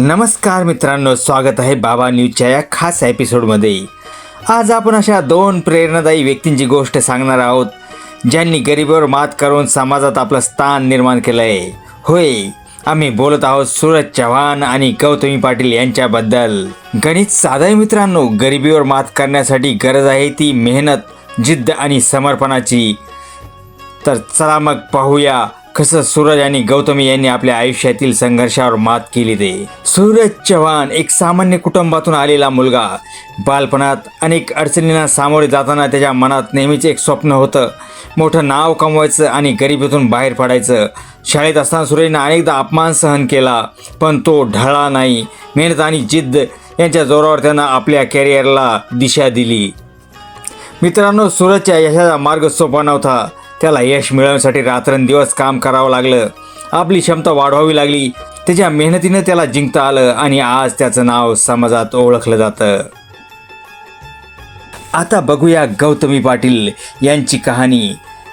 नमस्कार मित्रांनो स्वागत आहे बाबा न्यूजच्या या खास एपिसोडमध्ये. आज आपण अशा दोन प्रेरणादायी व्यक्तींची गोष्ट सांगणार आहोत ज्यांनी गरिबीवर मात करून समाजात आपलं स्थान निर्माण केलं आहे. होय आम्ही बोलत आहोत सूरज चव्हाण आणि गौतमी पाटील यांच्याबद्दल. गणित साधय आहे मित्रांनो गरिबीवर मात करण्यासाठी गरज आहे ती मेहनत जिद्द आणि समर्पणाची. तर चला मग पाहूया कसं सूरज आणि गौतमी यांनी आपल्या आयुष्यातील संघर्षावर मात केली ते. सूरज चव्हाण एक सामान्य कुटुंबातून आलेला मुलगा. बालपणात अनेक अडचणींना सामोरे जाताना त्याच्या मनात नेहमीच एक स्वप्न होतं. मोठं नाव कमवायचं आणि गरिबीतून बाहेर पडायचं. शाळेत असताना सूरजने अनेकदा अपमान सहन केला पण तो ढळला नाही. मेहनत आणि जिद्द यांच्या जोरावर त्यानं आपल्या कॅरिअरला दिशा दिली. मित्रांनो सूरजच्या यशाचा मार्ग सोपा नव्हता. त्याला यश मिळवण्यासाठी रात्रंदिवस काम करावं लागलं. आपली क्षमता वाढवावी लागली. त्याच्या मेहनतीनं त्याला जिंकता आलं आणि आज त्याचं नाव समाजात ओळखलं जातं. आता बघूया गौतमी पाटील यांची कहाणी.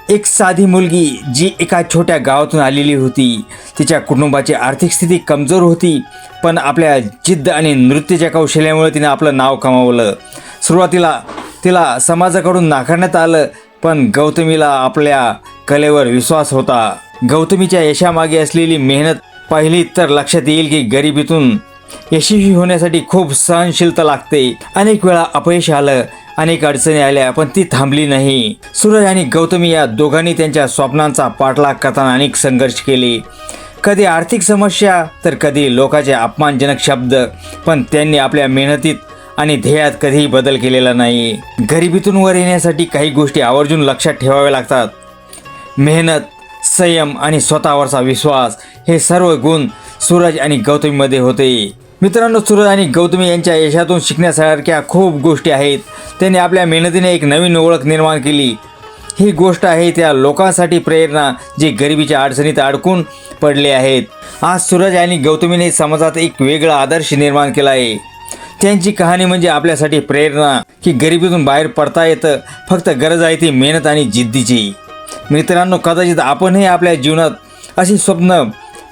एक साधी मुलगी जी एका छोट्या गावातून आलेली होती. तिच्या कुटुंबाची आर्थिक स्थिती कमजोर होती पण आपल्या जिद्द आणि नृत्याच्या कौशल्यामुळे तिने आपलं नाव कमावलं. सुरुवातीला तिला समाजाकडून नाकारण्यात आलं पण गौतमीला आपल्या कलेवर विश्वास होता. गौतमीच्या यशामागे असलेली मेहनत पाहिली तर लक्षात येईल की गरिबीतून यशस्वी होण्यासाठी खूप सहनशीलता लागते. अनेक वेळा अपयश आलं अनेक अडचणी आल्या पण ती थांबली नाही. सूरज आणि गौतमी या दोघांनी त्यांच्या स्वप्नांचा पाठलाग करताना अनेक संघर्ष केले. कधी आर्थिक समस्या तर कधी लोकांचे अपमानजनक शब्द पण त्यांनी आपल्या मेहनतीत आणि ध्येयात कधीही बदल केलेला नाही. गरिबीतून वर येण्यासाठी काही गोष्टी आवर्जून लक्षात ठेवाव्या लागतात. मेहनत संयम आणि स्वतःवरचा विश्वास हे सर्व गुण सूरज आणि गौतमीमध्ये होते. मित्रांनो सूरज आणि गौतमी यांच्या यशातून शिकण्यासारख्या खूप गोष्टी आहेत. त्यांनी आपल्या मेहनतीने एक नवीन ओळख निर्माण केली. ही गोष्ट आहे त्या लोकांसाठी प्रेरणा जे गरिबीच्या अडचणीत अडकून पडले आहेत. आज सूरज आणि गौतमीने समाजात एक वेगळा आदर्श निर्माण केला आहे. त्यांची कहाणी म्हणजे आपल्यासाठी प्रेरणा की गरिबीतून बाहेर पडता येतं. फक्त गरज आहे ती मेहनत आणि जिद्दीची. मित्रांनो कदाचित आपणही आपल्या जीवनात अशी स्वप्न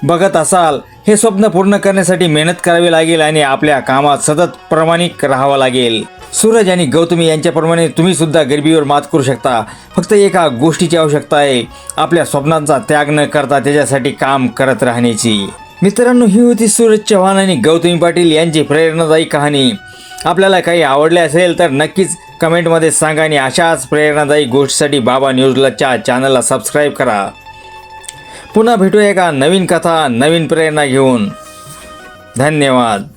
बघत असाल. हे स्वप्न पूर्ण करण्यासाठी मेहनत करावी लागेल आणि आपल्या कामात सतत प्रामाणिक राहावं लागेल. सूरज आणि गौतमी यांच्याप्रमाणे तुम्ही सुद्धा गरिबीवर मात करू शकता. फक्त एका गोष्टीची आवश्यकता आहे. आपल्या स्वप्नांचा त्याग न करता त्याच्यासाठी काम करत राहण्याची. मित्रांनो ही होती सूरज चव्हाण आणि गौतमी पाटील यांची प्रेरणादायी कहाणी. आपल्याला काही आवडले असेल तर नक्कीच कमेंटमध्ये सांगा आणि अशाच प्रेरणादायी गोष्टीसाठी बाबा न्यूजलाच्या चॅनलला सबस्क्राईब करा. पुन्हा भेटूया का नवीन कथा नवीन प्रेरणा घेऊन. धन्यवाद.